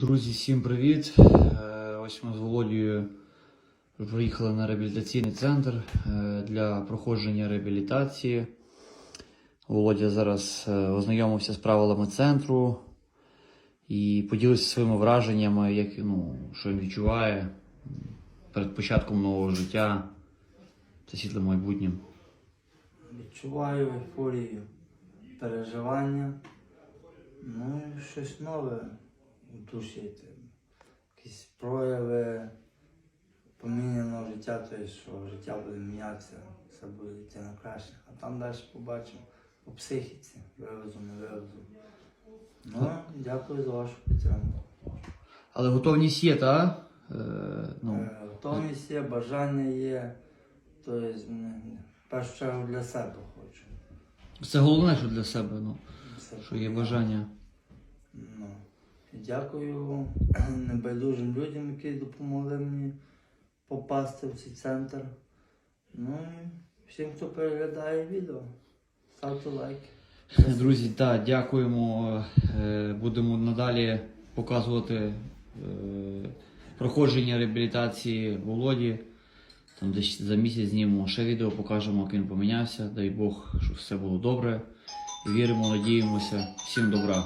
Друзі, всім привіт! Е, Ось ми з Володією приїхали на реабілітаційний центр е, для проходження реабілітації. Володя зараз е, ознайомився з правилами центру і поділився своїми враженнями, як, ну, що він відчуває перед початком нового життя та світлим майбутнім. Відчуваю ейфорію, переживання, ну і щось нове душі. Якісь прояви поміняного життя, тобто, що життя буде мінятися, все буде йти на краще. А там далі побачимо по психіці, вивезу, не вивезу. Ну, дякую за вашу підтримку. Але готовність є, та? Е, ну, Е, Готовність є, бажання є, тобто, в першу чергу для себе хочу. це головне, що для себе, ну, що є бажання. Дякую небайдужим людям, які допомогли мені попасти в цей центр. Ну і всім, хто переглядає відео, ставте лайки. Друзі, так, дякуємо. Е, Будемо надалі показувати е, проходження реабілітації Володі. Там десь за місяць знімемо ще відео, покажемо, як він помінявся. Дай Бог, щоб все було добре. Віримо, надіємося. Всім добра.